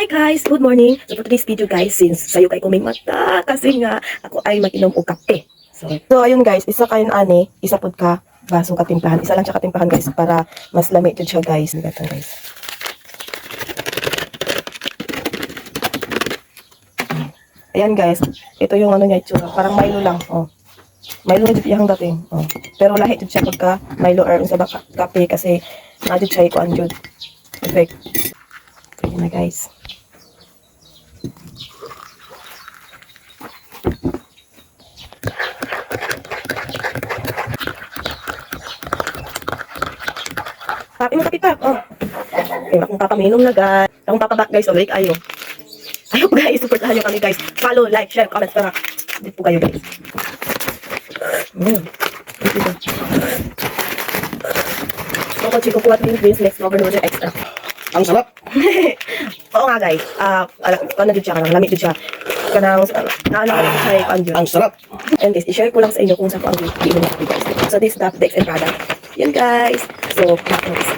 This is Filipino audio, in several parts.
Hi guys! Good morning! So for today's video guys, since sayo kay kuming mata, kasi nga ako ay mag-inom og kape. So, so ayun guys, isa kayo ani, isa pod ka basong katimplahan. Isa lang siya katimplahan guys para mas lami jud siya guys. Ito guys. Ayan guys, ito yung ano niya itsura. Parang Milo lang. Oh. Milo na iyang dating. Oh. Pero lahi jud siya pagka Milo or unsa ba ka- kape kasi na jud siya ikuan jud. Perfect. Ayan na guys. Papi mo kapitak. Oh. Akong papaminom na guys. Akong papaback guys. So, like ayo. Ayo guys, support tayo kami guys. Follow, like, share, comment para dito po kayo guys. Mm. Ako, Chico, kuha din Vince next Governor Extra. Ang sarap. Oo nga guys. Ah, ala, ano dito siya kanang lamit dito siya. Kanang naano ko siya ay kanjo. Ang sarap. And guys, i-share ko lang sa inyo kung saan ko ang giinom natin guys. So this is the Dex and Prada. Yan guys. So, guys.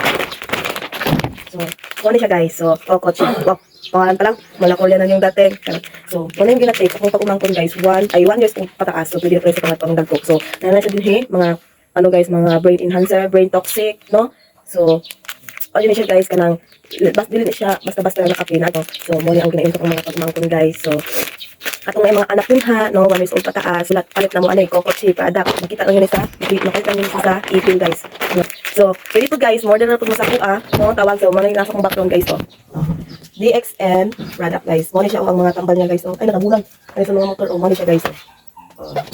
So, ano siya guys. So, Coco Chip. Wow. Pangalan pa lang, malakulya na yung dating. So, muna yung ginatake. Kung pag umangkon guys, one, ay one years kung pataas. So, pwede na pwede sa pangatong dagko. So, nanan siya din eh, mga, ano guys, mga brain enhancer, brain toxic, no? So, ano yun siya guys, kanang, bas, dili siya, basta-basta na nakape na, no? So, muna ang ginayon ko mga pagmangkon guys. So, atong may mga anak yun ha, no, one years old pataas, sila palit na mo, ano, coco chip, adapt, makita lang yun sa, makita yun sa ipin guys. So, pwede po guys, more than na po mo sa kuha, no, tawag so, mga nasa kong background guys, oh. DXN product guys. Mo siya ang mga tambal niya guys. Oh. Ay nakabulag. Ay sa mga motor oh, mo siya guys. Oh.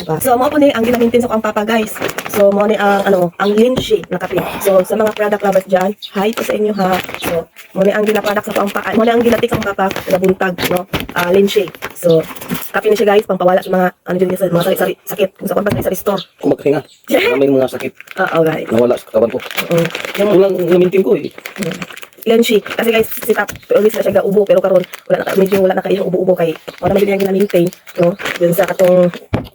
Oh, diba? So mo po ni ang ginamintin sa kong papa guys. So mo ni ang ano, ang Linshi na kape. So sa mga product lovers diyan, hi po sa inyo ha. So mo ni ang gina product sa kong papa. Mo ni ang ginatik sa papa na buntag, no. Ah, Linshi. So kape ni siya guys, pampawala sa mga ano din sa mga sari, sakit. Kung sa kung sa store. Kung maghinga. Maraming mga sakit. Oo guys. Nawala sa katawan ko. Mm. Yung Yung lang namintin ko eh. yan siya. Kasi guys, si Tap, always na siya ubo, pero karon wala na, medyo wala na kayo ubo-ubo kay wala na medyo niya gina-maintain, no? Dun sa katong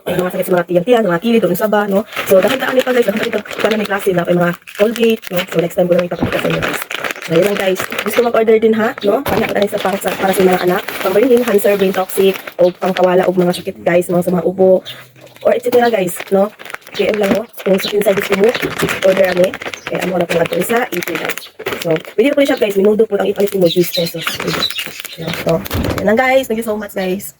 ay, mga sakit sa mga tiyan-tiyan, mga kilid, dun sa ba, no? So, dahil taan pa guys, dahil ito, kaya may klase na, kay mga Colgate, no? So, next time ko lang ipapakita sa inyo guys. So, yun lang guys. Gusto mag-order din ha, no? Kanya ka sa para sa, para sa mga anak. Pang brain enhancer, brain toxic, o pangkawala, o mga sakit guys, mga sa mga ubo, or etc. guys, no? PM lang mo, kung sa inside gusto mo, order kami. Kaya ano na po natin sa EP guys. So, pwede na po siya guys, minudo po ang ipalit mo, 10 pesos. So, yan lang guys. Thank you so much guys.